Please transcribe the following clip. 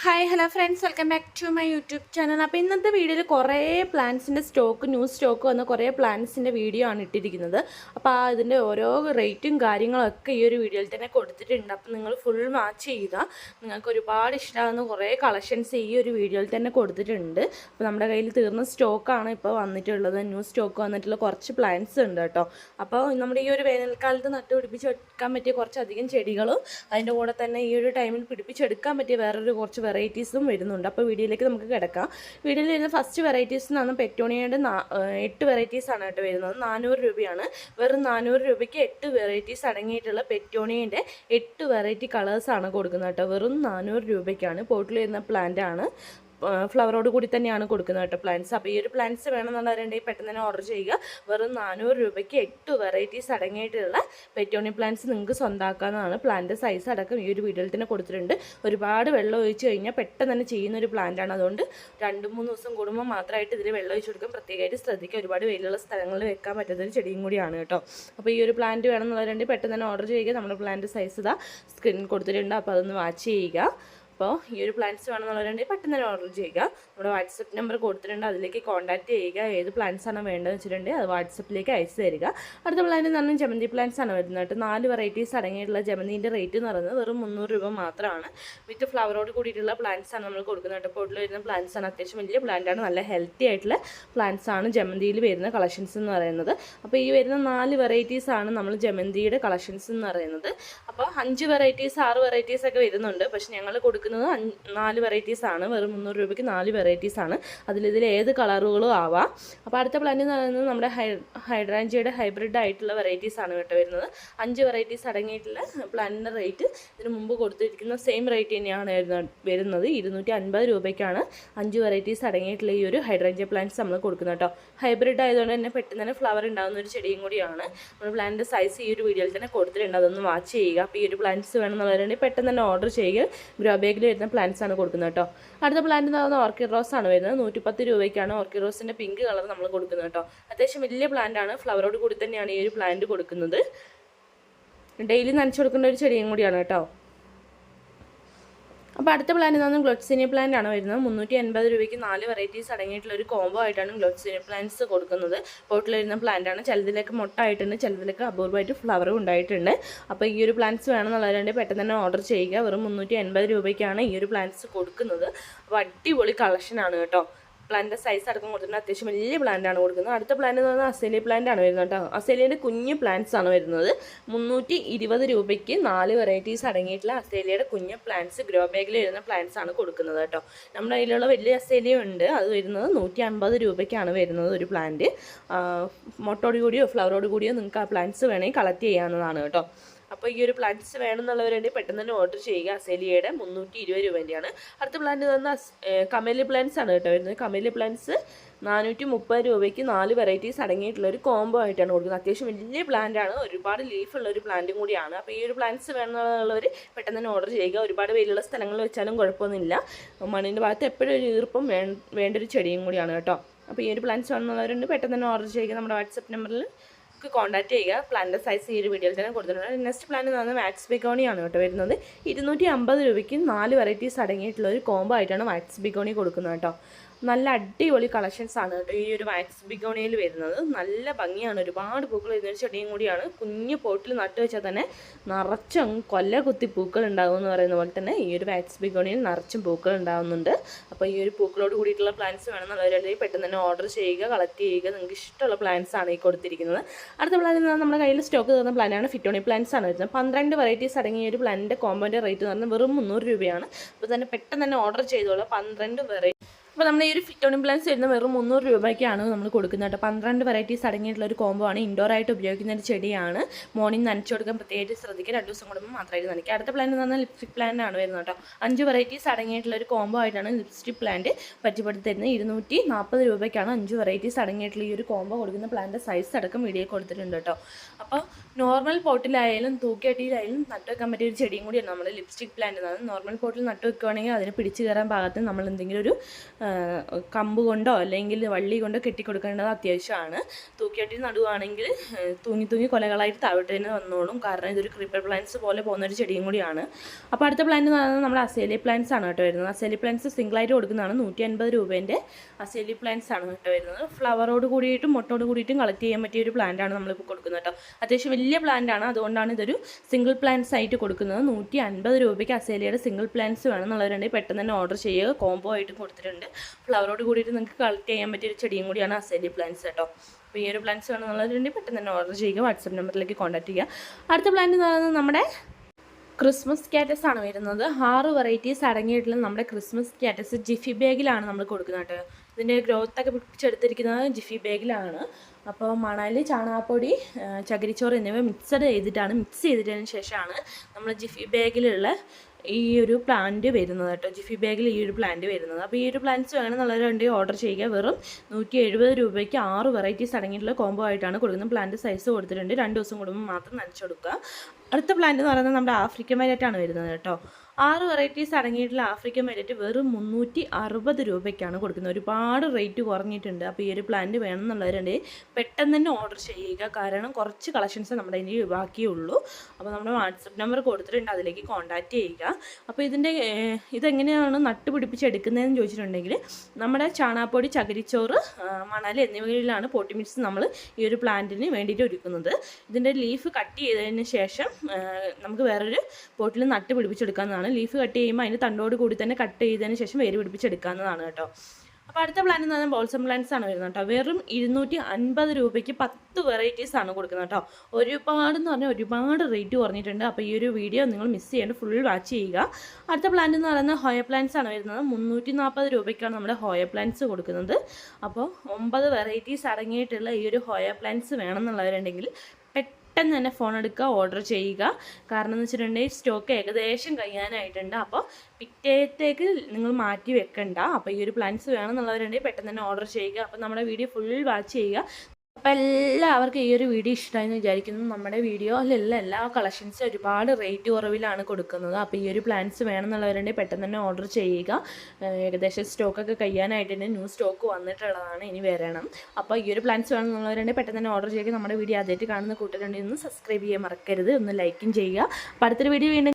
Hi hello friends welcome back to my YouTube channel അപ്പോൾ ഇന്നത്തെ വീഡിയോയിൽ കുറേ പ്ലാൻസിന്റെ സ്റ്റോക്ക് ന്യൂ സ്റ്റോക്ക് വന്ന കുറേ പ്ലാൻസിന്റെ വീഡിയോ ആണ് ഇട്ടിരിക്കുന്നത്. അപ്പോൾ ആ ഇതിന്റെ ഓരോ റേറ്റും കാര്യങ്ങളൊക്കെ ഈ ഒരു വീഡിയോയിൽ തന്നെ കൊടുത്തിട്ടുണ്ട്. അപ്പോൾ നിങ്ങൾ ഫുൾ വാച്ച് ചെയ്യുക. നിങ്ങൾക്ക് ഒരുപാട് ഇഷ്ടമാകുന്ന കുറേ കളക്ഷൻസ് ഈ ഒരു വീഡിയോയിൽ തന്നെ കൊടുത്തിട്ടുണ്ട്. അപ്പോൾ നമ്മുടെ കയ്യിൽ തീർന്ന സ്റ്റോക്കാണ് ഇപ്പോൾ വന്നിട്ടുള്ളത്. ന്യൂ സ്റ്റോക്ക് വന്നിട്ടുള്ള കുറച്ച് പ്ലാന്റ്സ് ഉണ്ട് കേട്ടോ. അപ്പോൾ നമ്മുടെ ഈ ഒരു വേനൽക്കാലത്ത് നട്ട് പിടിപ്പിച്ചെടുക്കാൻ പറ്റിയ കുറച്ചധികം ചെടികളും അതിന്റെ കൂടെ തന്നെ ഈ ഒരു ടൈമിൽ പിടിപ്പിച്ചെടുക്കാൻ പറ്റിയ വേറൊരു കുറച്ച് വെറൈറ്റീസും വരുന്നുണ്ട്. അപ്പോൾ വീഡിയോയിലേക്ക് നമുക്ക് കിടക്കാം. വീഡിയോയിൽ വരുന്ന ഫസ്റ്റ് വെറൈറ്റീസ് എന്നാണ് പെറ്റോണിയയുടെ നാ- ഏഹ് എട്ട് വെറൈറ്റീസാണ് കേട്ടോ വരുന്നത്. നാനൂറ് രൂപയാണ്. വെറും നാനൂറ് രൂപയ്ക്ക് എട്ട് വെറൈറ്റീസ് അടങ്ങിയിട്ടുള്ള പെറ്റോണിയന്റെ എട്ട് വെറൈറ്റി കളേഴ്സാണ് കൊടുക്കുന്നത് കേട്ടോ. വെറും നാനൂറ് രൂപയ്ക്കാണ്. പോട്ടിൽ വരുന്ന പ്ലാന്റ് ആണ്. ഫ്ലവറോട് കൂടി തന്നെയാണ് കൊടുക്കുന്നത് കേട്ടോ പ്ലാന്റ്സ് അപ്പോൾ ഈ ഒരു പ്ലാന്റ്സ് വേണമെന്നുള്ളവരുണ്ടെങ്കിൽ പെട്ടെന്ന് തന്നെ ഓർഡർ ചെയ്യുക. വെറും നാനൂറ് രൂപയ്ക്ക് എട്ട് വെറൈറ്റീസ് അടങ്ങിയിട്ടുള്ള പെറ്റോണി പ്ലാന്റ്സ് നിങ്ങൾക്ക് സ്വന്തമാക്കാവുന്നതാണ് പ്ലാന്റ് സൈസ് അടക്കം ഈ ഒരു വീഡിയോയിൽ തന്നെ കൊടുത്തിട്ടുണ്ട്. ഒരുപാട് വെള്ളം ഒഴിച്ച് കഴിഞ്ഞാൽ പെട്ടെന്ന് തന്നെ ചെയ്യുന്ന ഒരു പ്ലാന്റാണ് അതുകൊണ്ട് രണ്ട് മൂന്ന് ദിവസം കൂടുമ്പോൾ മാത്രമായിട്ട് ഇതിൽ വെള്ളം ഒഴിച്ച് കൊടുക്കാൻ പ്രത്യേകമായിട്ട് ശ്രദ്ധിക്കുക. ഒരുപാട് വെയിലുള്ള സ്ഥലങ്ങളിൽ വെക്കാൻ പറ്റുന്ന ഒരു ചെടിയും കൂടിയാണ് കേട്ടോ. അപ്പോൾ ഈ ഒരു പ്ലാന്റ് വേണമെന്നുള്ളവരുണ്ടെങ്കിൽ പെട്ടെന്ന് തന്നെ ഓർഡർ ചെയ്യുക. നമ്മുടെ പ്ലാന്റ് സൈസ് ഇതാ സ്ക്രീനിൽ കൊടുത്തിട്ടുണ്ട്. അപ്പോൾ അതൊന്ന് വാച്ച് ചെയ്യുക. അപ്പോൾ ഈ ഒരു പ്ലാന്റ്സ് വേണമെന്നുള്ളവരുണ്ടെങ്കിൽ പെട്ടെന്ന് തന്നെ ഓർഡർ ചെയ്യുക. നമ്മുടെ വാട്സപ്പ് നമ്പർ കൊടുത്തിട്ടുണ്ട്. അതിലേക്ക് കോൺടാക്ട് ചെയ്യുക. ഏത് പ്ലാന്റ്സ് ആണ് വേണ്ടതെന്ന് വെച്ചിട്ടുണ്ടെങ്കിൽ അത് വാട്സപ്പിലേക്ക് അയച്ചു തരിക. അടുത്ത പ്ലാന്റ് എന്ന് പറഞ്ഞാൽ ജമന്തി പ്ലാന്റ്സ് ആണ് വരുന്നത് കേട്ടോ. നാല് വെറൈറ്റീസ് അടങ്ങിയിട്ടുള്ള ജമന്തിന്റെ റേറ്റ് എന്ന് പറയുന്നത് വെറും മുന്നൂറ് രൂപ മാത്രമാണ്. വിത്ത് ഫ്ലവറോട് കൂടിയിട്ടുള്ള പ്ലാന്റ്സ് ആണ് നമ്മൾ കൊടുക്കുന്നത് കേട്ടോ. പോട്ടിൽ വരുന്ന പ്ലാന്റ്സ് ആണ് അത്യാവശ്യം വലിയ പ്ലാന്റ് ആണ്. നല്ല ഹെൽത്തി ആയിട്ടുള്ള പ്ലാന്റ്സ് ആണ് ജമന്തിയിൽ വരുന്ന കളക്ഷൻസ് എന്ന് പറയുന്നത്. അപ്പോൾ ഈ വരുന്ന നാല് വെറൈറ്റീസ് ആണ് നമ്മൾ ജമന്തിയുടെ കളക്ഷൻസ് എന്ന് പറയുന്നത്. അപ്പോൾ അഞ്ച് വെറൈറ്റീസ് ആറ് വെറൈറ്റീസ് ഒക്കെ വരുന്നുണ്ട്. പക്ഷേ ഞങ്ങൾ കൊടുക്കുന്നത് നാല് വെറൈറ്റീസ് ആണ്. വെറും മുന്നൂറ് രൂപയ്ക്ക് നാല് വെറൈറ്റീസ് ആണ്. അതിലിതിൽ ഏത് കളറുകളും ആവാം. അപ്പോൾ അടുത്ത പ്ലാന്റ് എന്ന് പറയുന്നത് നമ്മുടെ ഹൈ ഹൈഡ്രാഞ്ചിയുടെ ഹൈബ്രിഡ് ആയിട്ടുള്ള വെറൈറ്റീസ് ആണ് കേട്ടോ വരുന്നത്. അഞ്ച് വെറൈറ്റീസ് അടങ്ങിയിട്ടുള്ള പ്ലാന്റിന്റെ റേറ്റ് ഇതിന് മുമ്പ് കൊടുത്തിരിക്കുന്ന സെയിം റേറ്റ് തന്നെയാണ് വരുന്നത്. ഇരുന്നൂറ്റി അൻപത് രൂപയ്ക്കാണ് അഞ്ച് വെറൈറ്റീസ് അടങ്ങിയിട്ടുള്ള ഈ ഒരു ഹൈഡ്രാഞ്ചിയ പ്ലാന്റ്സ് നമ്മൾ കൊടുക്കുന്നത് കേട്ടോ. ഹൈബ്രിഡ് ആയതുകൊണ്ട് തന്നെ പെട്ടെന്ന് തന്നെ ഫ്ലവർ ഉണ്ടാകുന്ന ഒരു ചെടിയും കൂടിയാണ്. നമ്മുടെ പ്ലാന്റിന്റെ സൈസ് ഈ ഒരു വീഡിയോയിൽ തന്നെ കൊടുത്തിട്ടുണ്ട്. അതൊന്ന് വാച്ച് ചെയ്യുക. അപ്പോൾ ഈ ഒരു പ്ലാന്റ്സ് വേണമെന്നുള്ളവരുണ്ടെങ്കിൽ പെട്ടെന്ന് തന്നെ ഓർഡർ ചെയ്യുക. ഗ്രോ ബാഗിൽ വരുന്ന പ്ലാന്റ്സ് ആണ് കൊടുക്കുന്നത് കേട്ടോ. അടുത്ത പ്ലാന്റ് എന്ന് പറയുന്നത് ഓർക്കിഡ് റോസ് ആണ് വരുന്നത്. നൂറ്റിപ്പത്ത് രൂപയ്ക്കാണ് ഓർക്കിഡ് റോസിന്റെ പിങ്ക് കളർ നമ്മൾ കൊടുക്കുന്നത് കേട്ടോ. അത്യാവശ്യം വലിയ പ്ലാന്റ് ആണ്. ഫ്ലവറോട് കൂടി തന്നെയാണ് ഈ ഒരു പ്ലാന്റ് കൊടുക്കുന്നത്. ഡെയിലി നനച്ചു കൊടുക്കേണ്ട ഒരു ചെടിയും കൂടിയാണ് കേട്ടോ. അപ്പോൾ അടുത്ത പ്ലാന്റ് എന്താണെന്ന് ഗ്ലോട്ട്സിനി പ്ലാന്റ് ആണ് വരുന്നത്. മുന്നൂറ്റി എൺപത് രൂപയ്ക്ക് നാല് വെറൈറ്റീസ് അടങ്ങിയിട്ടുള്ള ഒരു കോംബോ ആയിട്ടാണ് ഗ്ലോട്ട്സിനി പ്ലാന്റ്സ് കൊടുക്കുന്നത്. പോട്ടിൽ വരുന്ന പ്ലാന്റ് ആണ്. ചിലതിലേക്ക് മൊട്ടായിട്ടുണ്ട് ചിലതിലേക്ക് അപൂർവമായിട്ട് ഫ്ലവറും ഉണ്ടായിട്ടുണ്ട്. അപ്പോൾ ഈ ഒരു പ്ലാന്റ്സ് വേണമെന്നുള്ളവരുണ്ടെങ്കിൽ പെട്ടെന്ന് തന്നെ ഓർഡർ ചെയ്യുക. വെറും മുന്നൂറ്റി എൺപത് രൂപയ്ക്കാണ് ഈ ഒരു പ്ലാന്റ്സ് കൊടുക്കുന്നത്. അപ്പോൾ അടിപൊളി കളക്ഷനാണ് കേട്ടോ. പ്ലാന്റിന്റെ സൈസ് അടക്കം കൊടുത്തിട്ടുണ്ട്. അത്യാവശ്യം വലിയ പ്ലാന്റ് ആണ് കൊടുക്കുന്നത്. അടുത്ത പ്ലാന്റ് എന്ന് പറഞ്ഞാൽ അസേലിയ പ്ലാന്റ് ആണ് വരുന്നത് കേട്ടോ. അസേലിയുടെ കുഞ്ഞ് പ്ലാന്റ്സ് ആണ് വരുന്നത്. മുന്നൂറ്റി ഇരുപത് രൂപയ്ക്ക് നാല് വെറൈറ്റീസ് അടങ്ങിയിട്ടുള്ള അസേലിയുടെ കുഞ്ഞ് പ്ലാന്റ്സ് ഗ്രോ ബാഗിൽ വരുന്ന പ്ലാന്റ്സ് ആണ് കൊടുക്കുന്നത് കേട്ടോ. നമ്മുടെ കയ്യിലുള്ള വലിയ അസേലിയ ഉണ്ട്. അത് വരുന്നത് നൂറ്റി അൻപത് രൂപയ്ക്കാണ് വരുന്നത് ഒരു പ്ലാന്റ് മൊട്ടോട് കൂടിയോ ഫ്ലവറോട് കൂടിയോ നിങ്ങൾക്ക് ആ പ്ലാന്റ്സ് വേണമെങ്കിൽ കളക്ട് ചെയ്യാവുന്നതാണ് കേട്ടോ. അപ്പോൾ ഈ ഒരു പ്ലാന്റ്സ് വേണമെന്നുള്ളവരുണ്ട് പെട്ടെന്ന് തന്നെ ഓർഡർ ചെയ്യുക. അസേലിയയുടെ മുന്നൂറ്റി ഇരുപത് രൂപേന്റെയാണ് അടുത്ത പ്ലാന്റ് തന്ന കമലി പ്ലാന്റ്സ് ആണ് കേട്ടോ വരുന്നത്. കമലി പ്ലാന്റ്സ് നാനൂറ്റി മുപ്പത് രൂപയ്ക്ക് നാല് വെറൈറ്റീസ് അടങ്ങിയിട്ടുള്ള ഒരു കോംബോ ആയിട്ടാണ് കൊടുക്കുന്നത്. അത്യാവശ്യം വലിയ പ്ലാന്റ് ആണ്. ഒരുപാട് ലീഫ് ഉള്ള ഒരു പ്ലാന്റും കൂടിയാണ്. അപ്പോൾ ഈ ഒരു പ്ലാന്റ്സ് വേണമെന്നുള്ളവർ പെട്ടെന്ന് തന്നെ ഓർഡർ ചെയ്യുക. ഒരുപാട് വെയിലുള്ള സ്ഥലങ്ങളിൽ വെച്ചാലും കുഴപ്പമൊന്നുമില്ല. മണ്ണിന്റെ ഭാഗത്ത് എപ്പോഴും ഒരു ഈർപ്പം വേണ്ട ഒരു ചെടിയും കൂടിയാണ് കേട്ടോ. അപ്പോൾ ഈ ഒരു പ്ലാന്റ്സ് വേണമെന്നുള്ളവരുണ്ട്. പെട്ടെന്ന് തന്നെ ഓർഡർ ചെയ്യുക. നമ്മുടെ വാട്സപ്പ് നമ്പറിൽ നമുക്ക് കോൺടാക്ട് ചെയ്യുക. പ്ലാനിന്റെ സൈസ് ഈ ഒരു വീഡിയോയിൽ തന്നെ കൊടുത്തിട്ടുണ്ട്. നെക്സ്റ്റ് പ്ലാൻ എന്ന് പറഞ്ഞാൽ മാക്സ് ബിക്കോണിയാണ് കേട്ടോ വരുന്നത്. ഇരുന്നൂറ്റി അമ്പത് രൂപയ്ക്ക് നാല് വെറൈറ്റീസ് അടങ്ങിയിട്ടുള്ള ഒരു കോംബോ ആയിട്ടാണ് മാക്സ് ബിക്കോണി കൊടുക്കുന്നത് കേട്ടോ. നല്ല അടിപൊളി കളക്ഷൻസ് ആണ് കേട്ടോ ഈ ഒരു വാക്സ് ബിഗോണിയിൽ വരുന്നത്. നല്ല ഭംഗിയാണ്. ഒരുപാട് പൂക്കൾ വരുന്ന ഒരു ചെടിയും കൂടിയാണ്. കുഞ്ഞു പോട്ടിൽ നട്ടു വെച്ചാൽ തന്നെ നിറച്ചും കൊല്ല കുത്തി പൂക്കൾ ഉണ്ടാകും എന്ന് പറയുന്ന പോലെ തന്നെ ഈ ഒരു വാക്സ് ബിഗോണിയിൽ നിറച്ചും പൂക്കൾ ഉണ്ടാകുന്നുണ്ട് അപ്പോൾ ഈ ഒരു പൂക്കളോട് കൂടിയിട്ടുള്ള പ്ലാന്റ്സ് വേണമെന്നുള്ളവരുണ്ടെങ്കിൽ പെട്ടെന്ന് തന്നെ ഓർഡർ ചെയ്യുക കളക്ട് ചെയ്യുക. നിങ്ങൾക്ക് ഇഷ്ടമുള്ള പ്ലാന്റ്സ് ആണ് ഈ കൊടുത്തിരിക്കുന്നത്. അടുത്ത പ്ലാൻ നമ്മുടെ കയ്യിൽ സ്റ്റോക്ക് തീർന്ന പ്ലാനാണ് ഫിറ്റോണി പ്ലാന്റ്സ് ആണ് വരുന്നത്. പന്ത്രണ്ട് വെറൈറ്റീസ് അടങ്ങിയ ഒരു പ്ലാനിന്റെ കോമ്പോന്റെ റേറ്റ് എന്ന് പറഞ്ഞാൽ വെറും മുന്നൂറ് രൂപയാണ്. അപ്പോൾ തന്നെ പെട്ടെന്ന് തന്നെ ഓർഡർ ചെയ്തോളൂ. പന്ത്രണ്ട് വെറൈറ്റി അപ്പോൾ നമ്മൾ ഈ ഒരു ഫിറ്റോണി പ്ലാന്റ്സ് വരുന്ന വെറും മുന്നൂറ് രൂപയ്ക്കാണ് നമ്മൾ കൊടുക്കുന്നത് കേട്ടോ. പന്ത്രണ്ട് വെറൈറ്റീസ് അടങ്ങിയിട്ടുള്ള ഒരു കോംബോ ആണ്. ഇൻഡോർ ആയിട്ട് ഉപയോഗിക്കുന്ന ഒരു ചെടിയാണ്. മോർണിംഗ് നനച്ചു കൊടുക്കാൻ പ്രത്യേകിച്ച് ശ്രദ്ധിക്കുക. രണ്ട് ദിവസം കൂടുമ്പോൾ മാത്രമായിട്ട് നനയ്ക്കുക. അടുത്ത പ്ലാൻ എന്ന് പറഞ്ഞാൽ ലിപ്സ്റ്റിക് പ്ലാന്റ് ആണ് വരുന്നത് കേട്ടോ. അഞ്ച് വെറൈറ്റീസ് അടങ്ങിയിട്ടുള്ള ഒരു കോംബോ ആയിട്ടാണ് ലിപ്സ്റ്റിക് പ്ലാന്റ് പറ്റിപ്പെടുത്തി തരുന്നത് ഇരുന്നൂറ്റി നാൽപ്പത് രൂപയ്ക്കാണ് അഞ്ച് വെറൈറ്റീസ് അടങ്ങിയിട്ടുള്ള ഈ ഒരു കോംബോ കൊടുക്കുന്ന പ്ലാന്റ് സൈസ് അടക്കം വീഡിയോ കൊടുത്തിട്ടുണ്ട് കേട്ടോ. അപ്പോൾ നോർമൽ പോട്ടിലായാലും തൂക്കിയട്ടിയിലായാലും നട്ടു വെക്കാൻ പറ്റിയ ഒരു ചെടിയും കൂടിയാണ് നമ്മൾ ലിപ്സ്റ്റിക് പ്ലാന്റ് എന്നത് നോർമൽ പോട്ടിൽ നട്ടു വെക്കുകയാണെങ്കിൽ അതിന് പിടിച്ചു കയറാൻ പാകത്തിന് നമ്മൾ എന്തെങ്കിലും ഒരു കമ്പ് കൊണ്ടോ അല്ലെങ്കിൽ വള്ളി കൊണ്ടോ കെട്ടിക്കൊടുക്കേണ്ടത് അത്യാവശ്യമാണ്. തൂക്കിയട്ടി നടുവാണെങ്കിൽ തൂങ്ങി തൂങ്ങി കൊലകളായിട്ട് താഴോട്ട് തന്നെ വന്നോളും. കാരണം ഇതൊരു ക്രീപ്പർ പ്ലാന്റ്സ് പോലെ പോകുന്ന ഒരു ചെടിയും കൂടിയാണ്. അപ്പോൾ അടുത്ത പ്ലാന്റ് എന്ന് പറയുന്നത് നമ്മുടെ അസേലി പ്ലാന്റ്സ് ആണ് കേട്ടോ വരുന്നത്. അസേലി പ്ലാന്റ്സ് സിംഗിളായിട്ട് കൊടുക്കുന്നതാണ്. നൂറ്റി അൻപത് രൂപേന്റെ അസേലി പ്ലാന്റ്സ് ആണ് കേട്ടോ വരുന്നത്. ഫ്ലവറോട് കൂടിയിട്ടും മുട്ടോട് കൂടിയിട്ടും കളക്ട് ചെയ്യാൻ പറ്റിയ ഒരു പ്ലാന്റ് ആണ് നമ്മളിപ്പോൾ കൊടുക്കുന്നത് കേട്ടോ. അത്യാവശ്യം വലിയ പ്ലാന്റ് ആണ്. അതുകൊണ്ടാണ് ഇതൊരു സിംഗിൾ പ്ലാന്റ്സ് ആയിട്ട് കൊടുക്കുന്നത്. നൂറ്റി അൻപത് രൂപയ്ക്ക് അസേലിയുടെ സിംഗിൾ പ്ലാന്റ്സ് വേണമെന്നുള്ളവരുണ്ടെങ്കിൽ പെട്ടെന്ന് തന്നെ ഓർഡർ ചെയ്യുക. കോംബോ ആയിട്ട് കൊടുത്തിട്ടുണ്ട്. ഫ്ലവറോട് കൂടിയിട്ട് നിങ്ങൾക്ക് കളക്ട് ചെയ്യാൻ പറ്റിയ ഒരു ചെടിയും കൂടിയാണ് അസേലി പ്ലാന്റ്സ് കേട്ടോ. അപ്പോൾ ഈ ഒരു പ്ലാന്റ്സ് വേണമെന്നുള്ളവരുണ്ടെങ്കിൽ പെട്ടെന്ന് തന്നെ ഓർഡർ ചെയ്യുക. വാട്സപ്പ് നമ്പറിലേക്ക് കോൺടാക്ട് ചെയ്യുക. അടുത്ത പ്ലാന്റ് എന്ന് പറയുന്നത് നമ്മുടെ ക്രിസ്മസ് കാറ്റസ് ആണ് വരുന്നത്. ആറ് വെറൈറ്റീസ് അടങ്ങിയിട്ടുള്ള നമ്മുടെ ക്രിസ്മസ് കാറ്റസ് ജിഫി ബാഗിലാണ് നമ്മൾ കൊടുക്കുന്നത് കേട്ടോ. ഇതിന്റെ ഗ്രോത്ത് ഒക്കെ പിടിച്ചെടുത്തിരിക്കുന്നത് ജിഫി ബാഗിലാണ്. അപ്പോൾ മണൽ ചാണകപ്പൊടി ചകിരിച്ചോറ് എന്നിവ മിക്സഡ് ചെയ്തിട്ടാണ് മിക്സ് ചെയ്തിട്ടതിന് ശേഷമാണ് നമ്മൾ ജിഫി ബാഗിലുള്ള ഈ ഒരു പ്ലാന്റ് വരുന്നത് കേട്ടോ. ജിഫി ബാഗിൽ ഈ ഒരു പ്ലാന്റ് വരുന്നത്. അപ്പോൾ ഈ ഒരു പ്ലാന്റ്സ് വേണമെന്നുള്ളവരുണ്ടെങ്കിൽ ഓർഡർ ചെയ്യുക. വെറും നൂറ്റി എഴുപത് രൂപയ്ക്ക് ആറ് വെറൈറ്റീസ് അടങ്ങിയിട്ടുള്ള കോംബോ ആയിട്ടാണ് കൊടുക്കുന്നത്. പ്ലാന്റ് സൈസ് കൊടുത്തിട്ടുണ്ട്. രണ്ട് ദിവസം കൂടുമ്പോൾ മാത്രം നനച്ചു കൊടുക്കുക. അടുത്ത പ്ലാന്റ് എന്ന് പറയുന്നത് നമ്മുടെ ആഫ്രിക്കൻ വയലറ്റാണ് വരുന്നത് കേട്ടോ. ആറ് വെറൈറ്റീസ് അടങ്ങിയിട്ടുള്ള ആഫ്രിക്കൻ വയലറ്റ് വെറും മുന്നൂറ്റി അറുപത് രൂപയ്ക്കാണ് കൊടുക്കുന്നത്. ഒരുപാട് റേറ്റ് കുറഞ്ഞിട്ടുണ്ട്. അപ്പോൾ ഈ ഒരു പ്ലാന്റ് വേണം എന്നുള്ളവരുണ്ടെങ്കിൽ പെട്ടെന്ന് തന്നെ ഓർഡർ ചെയ്യുക. കാരണം കുറച്ച് കളക്ഷൻസ് നമ്മുടെ ഇനി ബാക്കിയുള്ളൂ. അപ്പോൾ നമ്മുടെ വാട്സപ്പ് നമ്പർ കൊടുത്തിട്ടുണ്ട്. അതിലേക്ക് കോൺടാക്റ്റ് ചെയ്യുക. അപ്പോൾ ഇതിന്റെ ഇതെങ്ങനെയാണ് നട്ട് പിടിപ്പിച്ചെടുക്കുന്നതെന്ന് ചോദിച്ചിട്ടുണ്ടെങ്കിൽ നമ്മുടെ ചാണാപ്പൊടി ചകിരിച്ചോറ് മണൽ എന്നിവയിലാണ് പോട്ടി മിക്സ് നമ്മൾ ഈ ഒരു പ്ലാന്റിന് വേണ്ടിയിട്ട് ഒരുക്കുന്നത്. ഇതിന്റെ ലീഫ് കട്ട് ചെയ്തതിന് ശേഷം നമുക്ക് വേറൊരു പോട്ടിൽ നട്ട് പിടിപ്പിച്ചെടുക്കാവുന്നതാണ് ലീഫ് കട്ട് ചെയ്യുമ്പോൾ അതിന്റെ തണ്ടോട് കൂടി തന്നെ കട്ട് ചെയ്തതിന് ശേഷം വേര് പിടിപ്പിച്ചെടുക്കാവുന്നതാണ് കേട്ടോ. അപ്പോൾ അടുത്ത പ്ലാൻ എന്ന് പറഞ്ഞാൽ ബോൾസം പ്ലാന്റ്സ് ആണ് വരുന്നത് കേട്ടോ. വെറും ഇരുന്നൂറ്റി അൻപത് രൂപയ്ക്ക് പത്ത് വെറൈറ്റീസ് ആണ് കൊടുക്കുന്നത് കേട്ടോ. ഒരുപാട് എന്ന് പറഞ്ഞാൽ ഒരുപാട് റേറ്റ് കുറഞ്ഞിട്ടുണ്ട്. അപ്പോൾ ഈ ഒരു വീഡിയോ നിങ്ങൾ മിസ് ചെയ്യേണ്ട ഫുൾ വാച്ച് ചെയ്യുക. അടുത്ത പ്ലാന്റ് എന്ന് പറയുന്നത് ഹോയ പ്ലാന്റ്സ് ആണ് വരുന്നത്. മുന്നൂറ്റി നാൽപ്പത് രൂപയ്ക്കാണ് നമ്മുടെ ഹോയ പ്ലാന്റ്സ് കൊടുക്കുന്നത്. അപ്പോൾ ഒമ്പത് വെറൈറ്റീസ് അടങ്ങിയിട്ടുള്ള ഈ ഒരു ഹോയ പ്ലാന്റ്സ് വേണമെന്നുള്ളവരുണ്ടെങ്കിൽ പെട്ടെന്ന് തന്നെ ഫോൺ എടുക്കുക ഓർഡർ ചെയ്യുക. കാരണം എന്ന് വെച്ചിട്ടുണ്ടെങ്കിൽ സ്റ്റോക്ക് ഏകദേശം കഴിയാനായിട്ടുണ്ട്. അപ്പോൾ പിറ്റേത്തേക്ക് നിങ്ങൾ മാറ്റി വെക്കണ്ട. അപ്പോൾ ഈ ഒരു പ്ലാൻസ് വേണമെന്നുള്ളവരുണ്ടെങ്കിൽ പെട്ടെന്ന് തന്നെ ഓർഡർ ചെയ്യുക. അപ്പോൾ നമ്മുടെ വീഡിയോ ഫുൾ വാച്ച് ചെയ്യുക. അപ്പോൾ എല്ലാവർക്കും ഈ ഒരു വീഡിയോ ഇഷ്ടമായെന്ന് വിചാരിക്കുന്നു. നമ്മുടെ വീഡിയോയിലുള്ള എല്ലാ കളക്ഷൻസും ഒരുപാട് റേറ്റ് കുറവിലാണ് കൊടുക്കുന്നത്. അപ്പോൾ ഈ ഒരു പ്ലാൻസ് വേണമെന്നുള്ളവരുണ്ടെങ്കിൽ പെട്ടെന്ന് തന്നെ ഓർഡർ ചെയ്യുക. ഏകദേശം സ്റ്റോക്കൊക്കെ കഴിയാനായിട്ട് തന്നെ ന്യൂ സ്റ്റോക്ക് വന്നിട്ടുള്ളതാണ് ഇനി വരണം. അപ്പോൾ ഈ ഒരു പ്ലാൻസ് വേണമെന്നുള്ളവരുണ്ടെങ്കിൽ പെട്ടെന്ന് തന്നെ ഓർഡർ ചെയ്യുക. നമ്മുടെ വീഡിയോ ആദ്യമായിട്ട് കാണുന്ന കൂട്ടരുണ്ടെങ്കിൽ ഒന്ന് സബ്സ്ക്രൈബ് ചെയ്യാൻ മറക്കരുത്. ഒന്ന് ലൈക്കും ചെയ്യുക. അപ്പോൾ അടുത്തൊരു വീഡിയോ വീണ്ടും